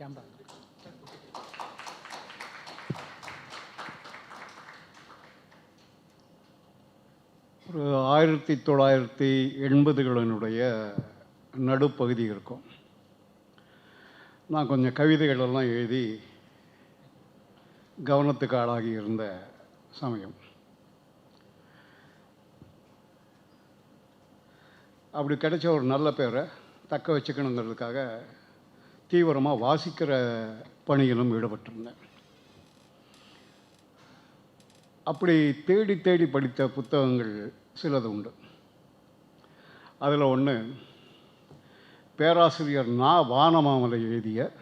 Camera ஒரு ஆயிரத்தி தொள்ளாயிரத்தி எண்பதுகளினுடைய நடுப்பகுதி இருக்கும். நான் கொஞ்சம் கவிதைகளெல்லாம் எழுதி கவனத்துக்கு ஆளாகி இருந்த சமயம். அப்படி கிடைச்ச ஒரு நல்ல பேரை தக்க வச்சுக்கணுங்கிறதுக்காக தீவிரமாக வாசிக்கிற பணியிலும் ஈடுபட்டிருந்தேன். அப்படி தேடி தேடி படித்த புத்தகங்கள் சிலது உண்டு. அதில் ஒன்று பேராசிரியர் நா. வானமாமலை எழுதிய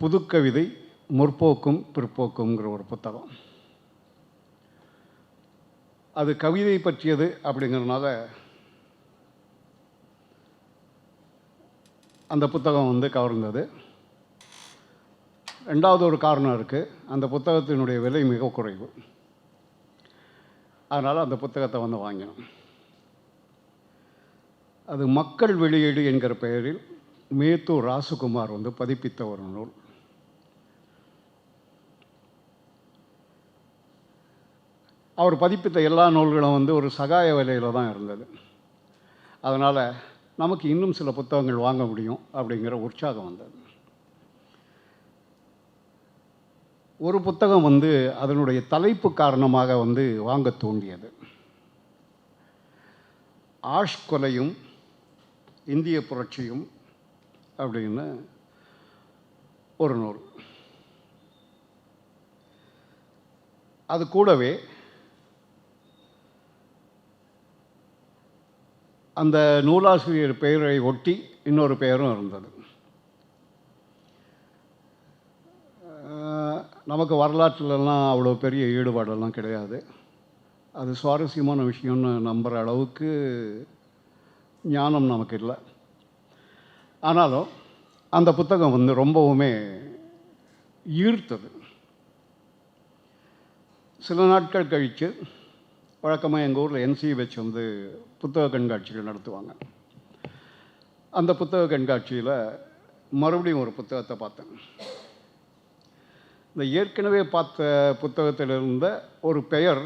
புதுக்கவிதை முற்போக்கும் பிற்போக்குங்கிற ஒரு புத்தகம். அது கவிதை பற்றியது அப்படிங்கிறனால அந்த புத்தகம் வந்து கவர்ந்தது ரெண்டாவது ஒரு காரணம் இருக்குது அந்த புத்தகத்தினுடைய விலை மிக குறைவு. அதனால் அந்த புத்தகத்தை வந்து வாங்கினோம். அது மக்கள் வெளியீடு என்கிற பெயரில் மேத்தூர் ராசுகுமார் வந்து பதிப்பித்த ஒரு நூல். அவர் பதிப்பித்த எல்லா நூல்களும் வந்து ஒரு சகாய விலையில் தான் இருந்தது. அதனால் நமக்கு இன்னும் சில புத்தகங்கள் வாங்க முடியும் அப்படிங்கிற உற்சாகம் வந்தது. ஒரு புத்தகம் வந்து அதனுடைய தலைப்பு காரணமாக வந்து வாங்க தூண்டியது ஆஷ் கொலையும் இந்திய புரட்சியும் அப்படின்னு ஒரு நூல். அது கூடவே அந்த நூலாசிரியர் பெயரை ஒட்டி இன்னொரு பெயரும் இருந்தது. நமக்கு வரலாற்றுலலாம் அவ்வளோ பெரிய ஈடுபாடெல்லாம் கிடையாது. அது சுவாரஸ்யமான விஷயம்னு நம்புகிற அளவுக்கு ஞானம் நமக்கு இல்லை ஆனாலும் அந்த புத்தகம் வந்து ரொம்பவுமே ஈர்த்தது. சில நாட்கள் கழித்து வழக்கமாக எங்கள் ஊரில் என்சி வச்சு வந்து புத்தக கண்காட்சிகள் நடத்துவாங்க. அந்த புத்தக கண்காட்சியில் மறுபடியும் ஒரு புத்தகத்தை பார்த்தேன். இந்த ஏற்கனவே பார்த்த புத்தகத்தில் இருந்த ஒரு பெயர்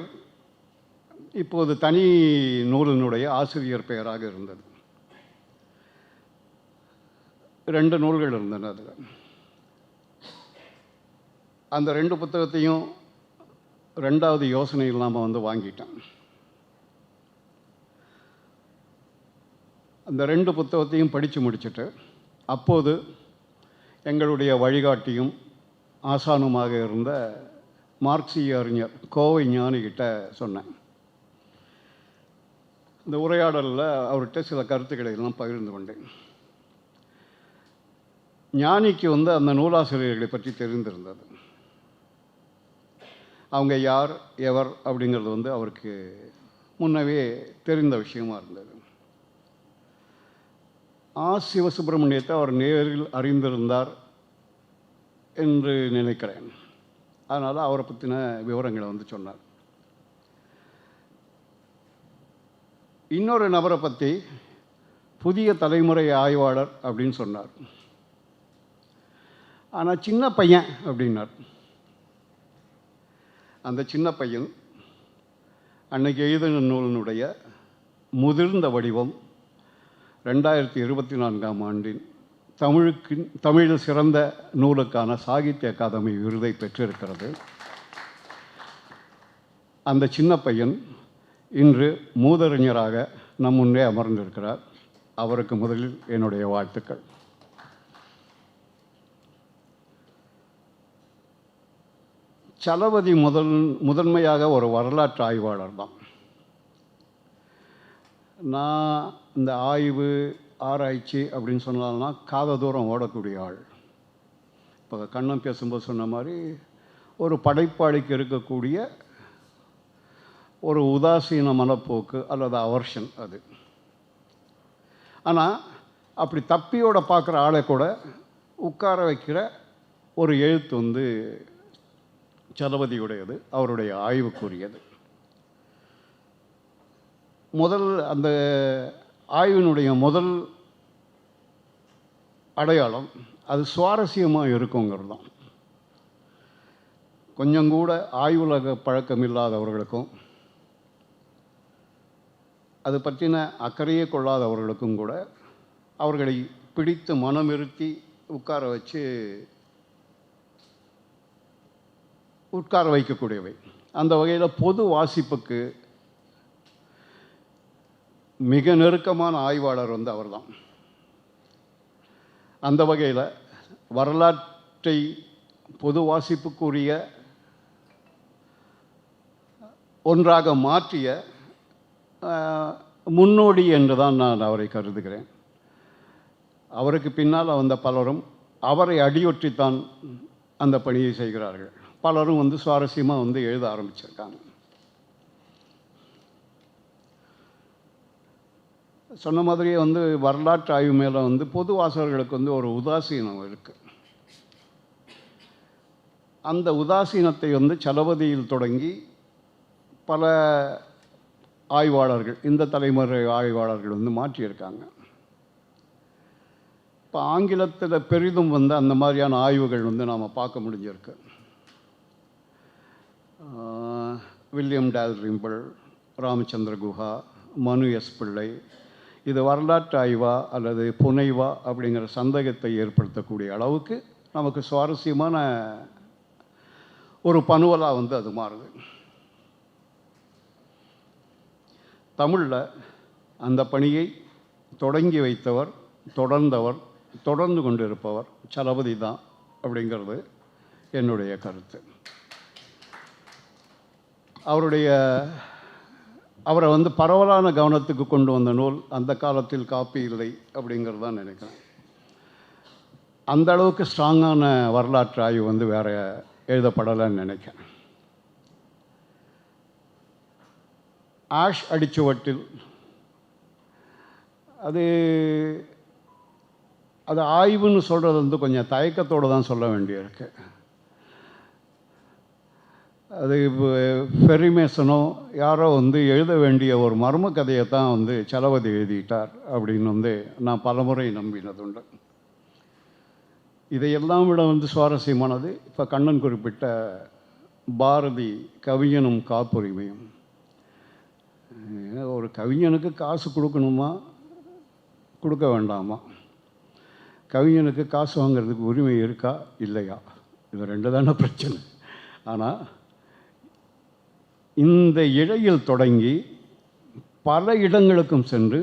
இப்போது தனி நூலினுடைய ஆசிரியர் பெயராக இருந்தது. ரெண்டு நூல்கள் இருந்தன அதில். அந்த ரெண்டு புத்தகத்தையும் ரெண்டாவது யோசனை இல்லாமல் வந்து வாங்கிட்டேன் அந்த ரெண்டு புத்தகத்தையும் படித்து முடிச்சுட்டு அப்போது எங்களுடைய வழிகாட்டியும் ஆசானுமாக இருந்த மார்க்சிய அறிஞர் கோவை ஞானிகிட்ட சொன்னேன். இந்த உரையாடலில் அவர்கிட்ட சில கருத்துக்களை எல்லாம் பகிர்ந்து கொண்டேன். ஞானிக்கு வந்து அந்த நூலாசிரியர்களை பற்றி தெரிந்திருந்தது. அவங்க யார் எவர் அப்படிங்கிறது வந்து அவருக்கு முன்னவே தெரிந்த விஷயமா இருந்தது. ஆ சிவசுப்பிரமணியத்தை அவர் நேரில் அறிந்திருந்தார் என்று நினைக்கிறேன். அதனால் அவரை பற்றின விவரங்களை வந்து சொன்னார். இன்னொரு நபரை பற்றி புதிய தலைமுறை ஆய்வாளர் அப்படின்னு சொன்னார். ஆனால் சின்ன பையன் அப்படின்னார். அந்த சின்ன பையன் அன்னைக்கு எழுதின நூலினுடைய முதிர்ந்த வடிவம் ரெண்டாயிரத்தி இருபத்தி நான்காம் ஆண்டின் தமிழுக்கு தமிழில் சிறந்த நூலுக்கான சாகித்ய அகாதமி விருதை பெற்றிருக்கிறது. அந்த சின்ன பையன் இன்று மூதறிஞராக நம் முன்னே அமர்ந்திருக்கிறார். அவருக்கு முதலில் என்னுடைய வாழ்த்துக்கள். சலபதி முதல் முதன்மையாக ஒரு வரலாற்று ஆய்வாளர் தான். நான் இந்த ஆய்வு ஆராய்ச்சி அப்படின்னு சொன்னால்னா காத தூரம் ஓடக்கூடிய ஆள். இப்போ கண்ணன் பேசும்போது சொன்ன மாதிரி ஒரு படைப்பாளிக்கு இருக்கக்கூடிய ஒரு உதாசீன மனப்போக்கு அல்லது அவர்ஷன் அது. ஆனால் அப்படி தப்பியோட பார்க்குற ஆளை கூட உட்கார வைக்கிற ஒரு எழுத்து வந்து சலபதியுடையது அவருடைய ஆய்வுக்குரியது. முதல் அந்த ஆய்வினுடைய முதல் அடையாளம் அது சுவாரஸ்யமாக இருக்குங்கிறது தான் கொஞ்சம் கூட ஆய்வுலக பழக்கம் இல்லாதவர்களுக்கும் அது பற்றின அக்கறையே கொள்ளாதவர்களுக்கும் கூட அவர்களை பிடித்து மனமிருத்தி உட்கார வச்சு உட்கார வைக்கக்கூடியவை. அந்த வகையில் பொது வாசிப்புக்கு மிக நெருக்கமான ஆய்வாளர் வந்து அவர்தான். அந்த வகையில் வரலாற்றை பொது வாசிப்புக்குரிய ஒன்றாக மாற்றிய முன்னோடி என்று தான் நான் அவரை கருதுகிறேன். அவருக்கு பின்னால் வந்த பலரும் அவரை அடியொற்றித்தான் அந்த பணியை செய்கிறார்கள். பலரும் வந்து சுவாரஸ்யமாக வந்து எழுத ஆரம்பிச்சிருக்காங்க. சொன்ன மாதிரியே வந்து வரலாற்று ஆய்வு மேலே வந்து பொது வாசகர்களுக்கு வந்து ஒரு உதாசீனம் இருக்குது அந்த உதாசீனத்தை வந்து சலபதியில் தொடங்கி பல ஆய்வாளர்கள் இந்த தலைமுறை ஆய்வாளர்கள் வந்து மாற்றியிருக்காங்க. இப்போ ஆங்கிலத்தில் பெரிதும் வந்து அந்த மாதிரியான ஆய்வுகள் வந்து நாம் பார்க்க முடிஞ்சிருக்கு. William Dalrymple Ramachandra Guha Manu S Pillai இது வரலாற்று ஆய்வா அல்லது புனைவா அப்படிங்கிற சந்தேகத்தை ஏற்படுத்தக்கூடிய அளவுக்கு நமக்கு சுவாரஸ்யமான ஒரு பனுவலாக வந்து அது மாறுது. தமிழில் அந்த பணியை தொடங்கி வைத்தவர் தொடர்ந்தவர் தொடர்ந்து கொண்டிருப்பவர் சலபதி தான் அப்படிங்கிறது என்னுடைய கருத்து. அவருடைய அவரை வந்து பரவலான கவனத்துக்கு கொண்டு வந்த நூல் அந்த காலத்தில் காப்பி இல்லை அப்படிங்கிறது தான் நினைக்கிறேன். அந்த அளவுக்கு ஸ்ட்ராங்கான வரலாற்று ஆய்வு வந்து வேற எழுதப்படலைன்னு நினைக்கிறேன். ஆஷ் அடிச்சுவட்டில் அது அது ஆய்வுன்னு சொல்கிறது வந்து கொஞ்சம் தயக்கத்தோடு தான் சொல்ல வேண்டியிருக்கு. அது ஃபெரிமேசனோ யாரோ வந்து எழுத வேண்டிய ஒரு மர்ம கதையை தான் வந்து சலவதி எழுதிட்டார் அப்படின்னு வந்து நான் பலமுறை நம்பினதுண்டு. இதையெல்லாம் விட வந்து சுவாரஸ்யமானது இப்போ கண்ணன் குறிப்பிட்ட பாரதி கவிஞனும் காப்புரிமையும். ஒரு கவிஞனுக்கு காசு கொடுக்கணுமா? கொடுக்க வேண்டாமா? கவிஞனுக்கு காசு வாங்குறதுக்கு உரிமை இருக்கா? இல்லையா? இது ரெண்டு தானே பிரச்சனை. ஆனால் இந்த இழையில் தொடங்கி பல இடங்களுக்கும் சென்று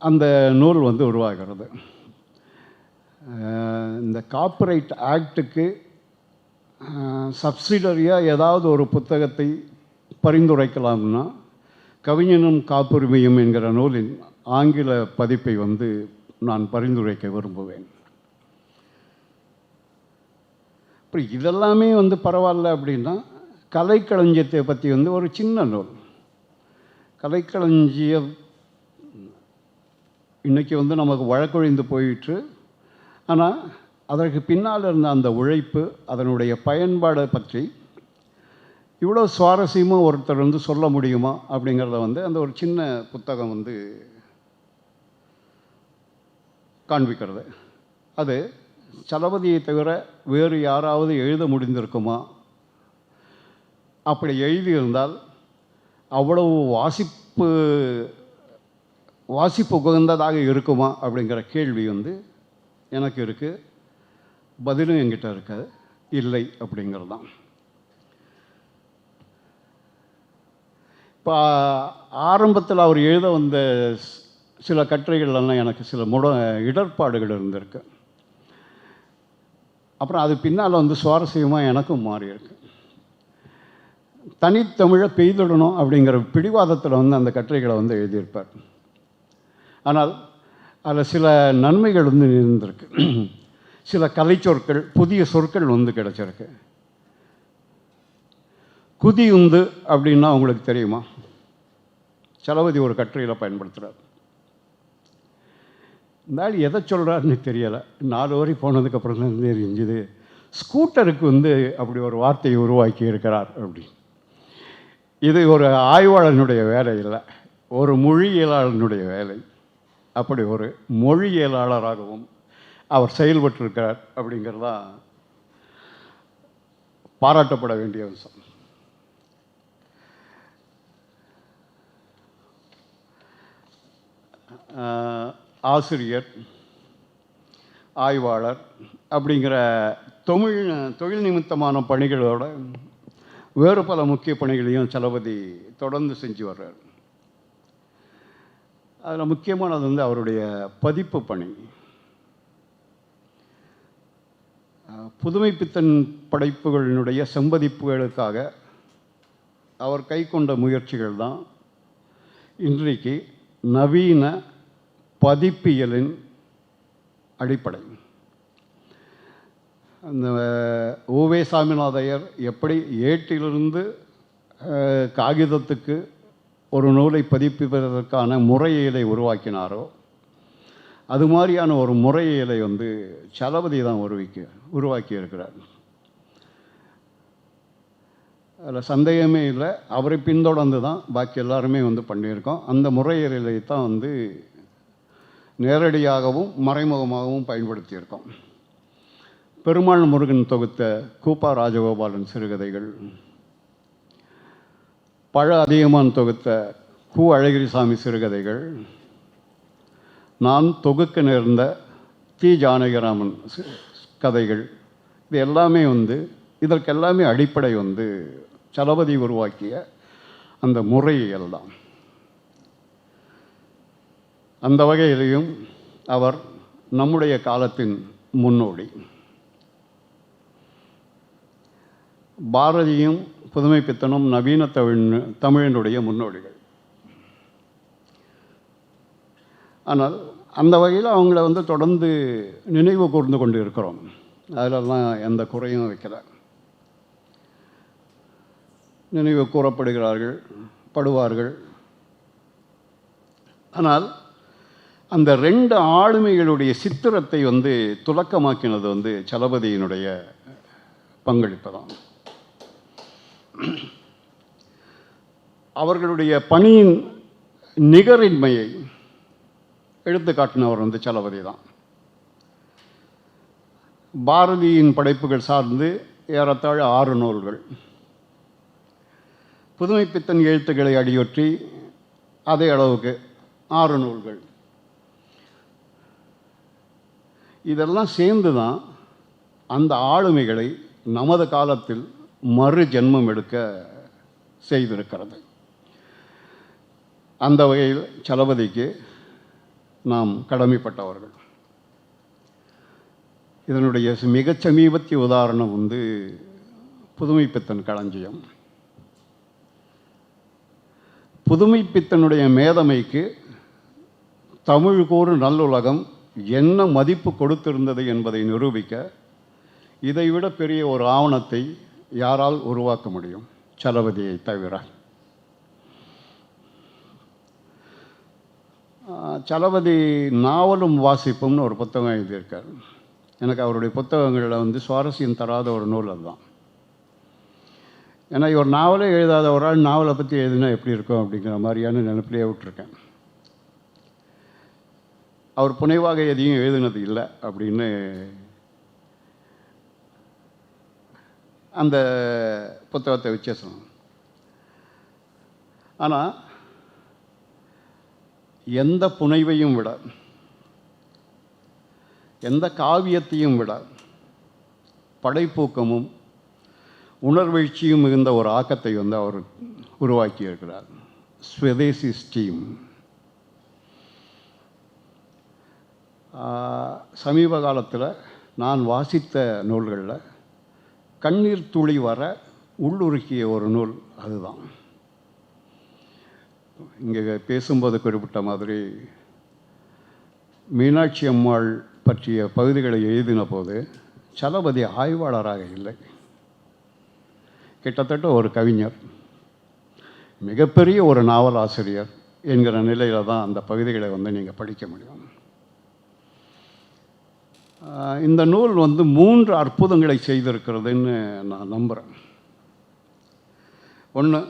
அந்த நூல் வந்து உருவாகிறது. இந்த காப்பிரைட் ஆக்டுக்கு சப்சிடரியாக ஏதாவது ஒரு புத்தகத்தை பரிந்துரைக்கலாம்னா கவிஞனும் காப்புரிமையும் என்கிற நூலின் ஆங்கில பதிப்பை வந்து நான் பரிந்துரைக்க விரும்புவேன். அப்புறம் இதெல்லாமே வந்து பரவாயில்ல அப்படின்னா கலைக்களஞ்சியத்தை பற்றி வந்து ஒரு சின்ன நூல். கலைக்களஞ்சியம் இன்றைக்கி வந்து நமக்கு வழக்கொழிந்து போயிற்று. ஆனால் அதற்கு பின்னால் இருந்த அந்த உழைப்பு அதனுடைய பயன்பாடை பற்றி இவ்வளோ சுவாரஸ்யமாக ஒருத்தர் வந்து சொல்ல முடியுமா அப்படிங்கிறத வந்து அந்த ஒரு சின்ன புத்தகம் வந்து காண்பிக்கிறது. அது சலபதியை தவிர வேறு யாராவது எழுத முடிந்திருக்குமா? அப்படி எழுதியிருந்தால் அவ்வளவு வாசிப்பு வாசிப்பு உகந்ததாக இருக்குமா அப்படிங்கிற கேள்வி வந்து எனக்கு இருக்குது பதிலும் என்கிட்ட இருக்காது இல்லை அப்படிங்கிறது தான் இப்போ ஆரம்பத்தில் அவர் எழுத வந்த சில கட்டுரைகள்லாம் எனக்கு சில முட இடர்பாடுகள் இருந்திருக்கு. அப்புறம் அது பின்னால் வந்து சுவாரஸ்யமாக எனக்கும் மாறியிருக்கு. தனித்தமிழை பெய்திடணும் அப்படிங்கிற பிடிவாதத்தில் வந்து அந்த கட்டுரைகளை வந்து எழுதியிருப்பார். ஆனால் அதில் சில நன்மைகள் வந்து இருந்திருக்கு. சில கலைச்சொற்கள் புதிய சொற்கள் வந்து கிடைச்சிருக்கு. குதியுந்து அப்படின்னா உங்களுக்கு தெரியுமா? சலபதி ஒரு கட்டுரையில் பயன்படுத்துகிறார் இந்த ஆள் எதை சொல்கிறாருன்னு தெரியலை. நாலு வரை போனதுக்கப்புறம் தான் தெரிஞ்சுது ஸ்கூட்டருக்கு வந்து அப்படி ஒரு வார்த்தையை உருவாக்கி இருக்கிறார் அப்படி இது ஒரு ஆய்வாளனுடைய வேலை இல்லை. ஒரு மொழியியலாளனுடைய வேலை. அப்படி ஒரு மொழியியலாளராகவும் அவர் செயல்பட்டிருக்கிறார் அப்படிங்கிறதா பாராட்டப்பட வேண்டிய அம்சம். ஆசிரியர் ஆய்வாளர் அப்படிங்கிற தொழில் தொழில் நிமித்தமான பணிகளோட வேறு பல முக்கிய பணிகளையும் சலபதி தொடர்ந்து செஞ்சு வர்றார். அதில் முக்கியமானது வந்து அவருடைய பதிப்பு பணி. புதுமைப்பித்தன் படைப்புகளினுடைய செம்பதிப்புகளுக்காக அவர் கை கொண்ட முயற்சிகள் தான் இன்றைக்கு நவீன பதிப்பியலின் அடிப்படை. அந்த ஓவே சாமிநாதையர் எப்படி ஏட்டிலிருந்து காகிதத்துக்கு ஒரு நூலை பதிப்பிப்பதற்கான முறையீலை உருவாக்கினாரோ அது மாதிரியான ஒரு முறையியலை வந்து சலபதி தான் உருவிக்க உருவாக்கி இருக்கிறார் அதில் சந்தேகமே இல்லை. அவரை பின்தொடர்ந்து தான் பாக்கி எல்லாருமே வந்து பண்ணியிருக்கோம். அந்த முறையீலை தான் வந்து நேரடியாகவும் மறைமுகமாகவும் பயன்படுத்தியிருக்கோம். பெருமாள் முருகன் தொகுத்த கூப்பா ராஜகோபாலன் சிறுகதைகள். பழ அதிகமான் தொகுத்த கு அழகிரிசாமி சிறுகதைகள். நான் தொகுக்க நேர்ந்த தி ஜானகிராமன் கதைகள். இது எல்லாமே வந்து இதற்கெல்லாமே அடிப்படை வந்து சலபதி உருவாக்கிய அந்த முறையியல் தான். அந்த வகையிலையும் அவர் நம்முடைய காலத்தின் முன்னோடி. பாரதியும் புதுமை பித்தனும் நவீன தமிழ் தமிழினுடைய முன்னோடிகள். ஆனால் அந்த வகையில் அவங்கள வந்து தொடர்ந்து நினைவு கூர்ந்து கொண்டு இருக்கிறோம் அதிலெல்லாம் எந்த குறையும் வைக்கல. நினைவு கூறப்படுகிறார்கள் படுவார்கள். ஆனால் அந்த ரெண்டு ஆளுமைகளுடைய சித்திரத்தை வந்து துலக்கமாக்கினது வந்து சலபதியினுடைய பங்களிப்பு தான். அவர்களுடைய பணியின் நிகரின்மையை எடுத்து காட்டினவர் வந்து சலபதி தான். பாரதியின் படைப்புகள் சார்ந்து ஏறத்தாழ ஆறு நூல்கள். புதுமைப்பித்தன் எழுத்துக்களை அடியொற்றி அதே அளவுக்கு ஆறு நூல்கள். இதெல்லாம் சேர்ந்து தான் அந்த ஆளுமைகளை நமது காலத்தில் மறு ஜென்மம் எடுக்க செய்திருக்கிறது. அந்த வகையில் சலபதிக்கு நாம் கடமைப்பட்டவர்கள். இதனுடைய மிகச் சமீபத்திய உதாரணம் வந்து புதுமைப்பித்தன் களஞ்சியம். புதுமைப்பித்தனுடைய மேதமைக்கு தமிழ் நல்லுலகம் என்ன மதிப்பு கொடுத்திருந்தது என்பதை நிரூபிக்க இதைவிட பெரிய ஒரு ஆவணத்தை யாரால் உருவாக்க முடியும்? சலபதியை தவிர. சலபதி நாவலும் வாசிப்பும்னு ஒரு புத்தகம் எழுதியிருக்கார். எனக்கு அவருடைய புத்தகங்களில் வந்து சுவாரஸ்யம் தராத ஒரு நூல் அதுதான். ஏன்னா இவர் நாவலே எழுதாத ஒரு ஆள் நாவலை பற்றி எழுதினா எப்படி இருக்கும் அப்படிங்கிற மாதிரியான நினைப்பிலே விட்டுருக்கேன். அவர் புனைவாக எதையும் எழுதினது இல்லை அப்படின்னு அந்த புத்தகத்தை வச்சே சொன்னோம் ஆனால் எந்த புனைவையும் விட எந்த காவியத்தையும் விட படைப்பூக்கமும் உணர்வீழ்ச்சியும் மிகுந்த ஒரு ஆக்கத்தை வந்து அவர் உருவாக்கி இருக்கிறார். ஸ்வதேசி ஸ்டீம். சமீப காலத்தில் நான் வாசித்த நூல்களில் கண்ணீர் துளி வர உள்ளுருக்கிய ஒரு நூல் அதுதான். இங்கே பேசும்போது குறிப்பிட்ட மாதிரி மீனாட்சி அம்மாள் பற்றிய பகுதிகளை எழுதின போது சலபதி ஆய்வாளராக இல்லை. கிட்டத்தட்ட ஒரு கவிஞர் மிகப்பெரிய ஒரு நாவல் ஆசிரியர் என்கிற நிலையில் தான் அந்த பகுதிகளை வந்து நீங்கள் படிக்க முடியும். இந்த நூல் வந்து மூன்று அற்புதங்களை செய்திருக்கிறதுன்னு நான் நம்புகிறேன் ஒன்று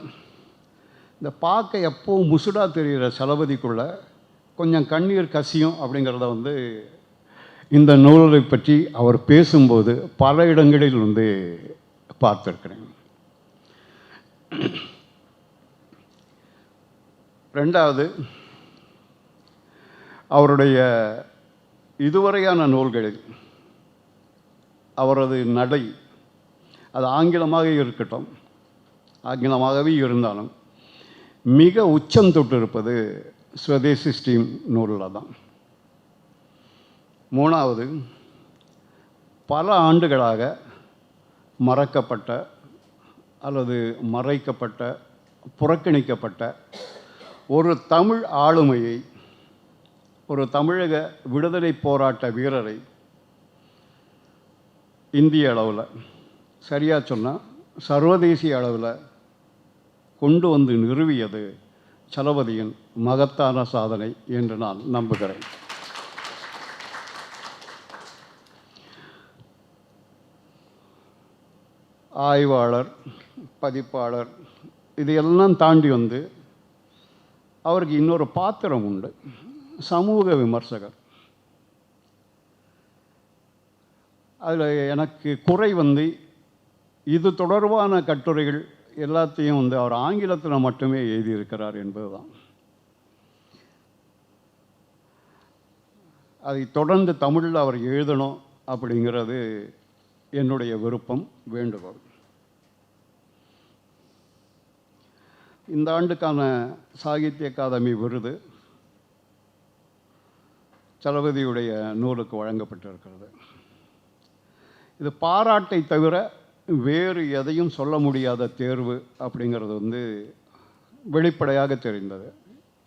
இந்த பார்க்க எப்போவும் முசுடா தெரிகிற சலபதிக்குள்ள கொஞ்சம் கண்ணீர் கசியும் அப்படிங்கிறத வந்து இந்த நூலை பற்றி அவர் பேசும்போது பல இடங்களில் வந்து பார்த்துருக்கிறேன். ரெண்டாவது அவருடைய இதுவரையான நூல்களில் அவரது நடை அது ஆங்கிலமாக இருக்கட்டும் ஆங்கிலமாகவே இருந்தாலும் மிக உச்சம் தொட்டிருப்பது ஸ்வதேசி ஸ்டீம் நூலில் தான். மூணாவது பல ஆண்டுகளாக மறக்கப்பட்ட அல்லது மறைக்கப்பட்ட புறக்கணிக்கப்பட்ட ஒரு தமிழ் ஆளுமையை ஒரு தமிழக விடுதலை போராட்ட வீரரை இந்திய அளவில் சரியாக சொன்னால் சர்வதேசிய அளவில் கொண்டு வந்து நிறுவியது சலபதியின் மகத்தான சாதனை என்று நான் நம்புகிறேன். ஆய்வாளர் பதிப்பாளர் இதையெல்லாம் தாண்டி வந்து அவருக்கு இன்னொரு பாத்திரம் உண்டு. சமூக விமர்சகர். அதில் எனக்கு குறை வந்து இது தொடர்பான கட்டுரைகள் எல்லாத்தையும் வந்து அவர் ஆங்கிலத்தில் மட்டுமே எழுதியிருக்கிறார் என்பதுதான். அதை தொடர்ந்து தமிழில் அவர் எழுதணும் அப்படிங்கிறது என்னுடைய விருப்பம் வேண்டுகோள். இந்த ஆண்டுக்கான சாகித்ய அகாதமி விருது சலபதியுடைய நூலுக்கு வழங்கப்பட்டிருக்கிறது. இது பாராட்டை தவிர வேறு எதையும் சொல்ல முடியாத தேர்வு அப்படிங்கிறது வந்து வெளிப்படையாக தெரிந்தது.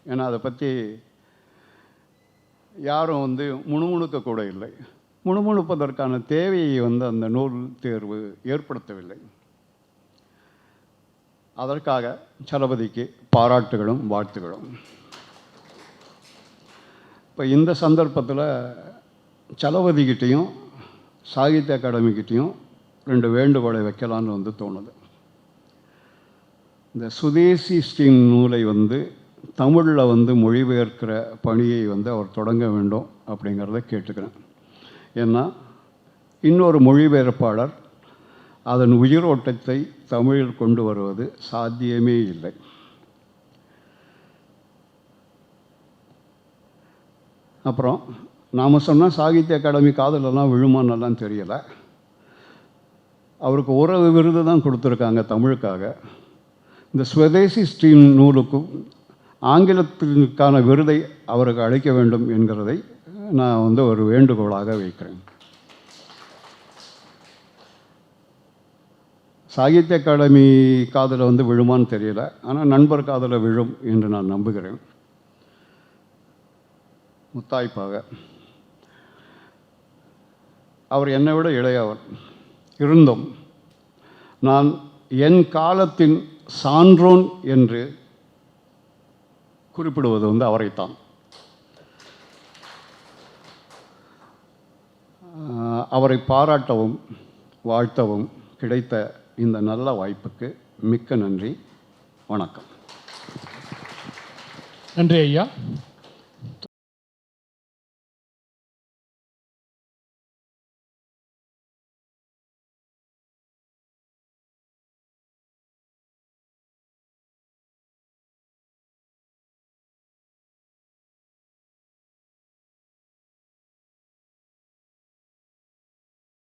ஏன்னா அதை பற்றி யாரும் வந்து முணுமுணுக்க கூட இல்லை. முணுமுணுப்பதற்கான தேவையை வந்து அந்த நூல் தேர்வு ஏற்படுத்தவில்லை. அதற்காக சலபதிக்கு பாராட்டுகளும் வாழ்த்துகளும். இப்போ இந்த சந்தர்ப்பத்தில் சலவதிக்கிட்டேயும் சாகித்ய அகாடமிக்கிட்டேயும் ரெண்டு வேண்டுகோளை வைக்கலான்னு வந்து தோணுது. இந்த சுதேசி ஸ்டீம் நூலை வந்து தமிழில் வந்து மொழிபெயர்க்கிற பணியை வந்து அவர் தொடங்க வேண்டும் அப்படிங்கிறத கேட்டுக்கிறேன். ஏன்னா இன்னொரு மொழிபெயர்ப்பாளர் அதன் உயிரோட்டத்தை தமிழில் கொண்டு வருவது சாத்தியமே இல்லை. அப்புறம் நாம் சொன்னால் சாகித்ய அகாடமி காதலெல்லாம் விழுமானெல்லாம் தெரியலை. அவருக்கு ஒரு விருது தான் கொடுத்துருக்காங்க தமிழுக்காக. இந்த ஸ்வதேசி ஸ்ட்ரீம் நூலுக்கும் ஆங்கிலத்திற்கான விருதை அவருக்கு அளிக்க வேண்டும் என்கிறதை நான் வந்து ஒரு வேண்டுகோளாக வைக்கிறேன். சாகித்ய அகாடமி காதில் வந்து விழுமான்னு தெரியல. ஆனால் நண்பர் காதில் விழும் என்று நான் நம்புகிறேன். முத்தாய்ப்பாக. அவர் என்னை விட இளையவர் இருந்தும் நான் என் காலத்தின் சான்றோன் என்று குறிப்பிடுவது வந்து அவரைத்தான். அவரை பாராட்டவும் வாழ்த்தவும் கிடைத்த இந்த நல்ல வாய்ப்புக்கு மிக்க நன்றி. வணக்கம். நன்றி ஐயா.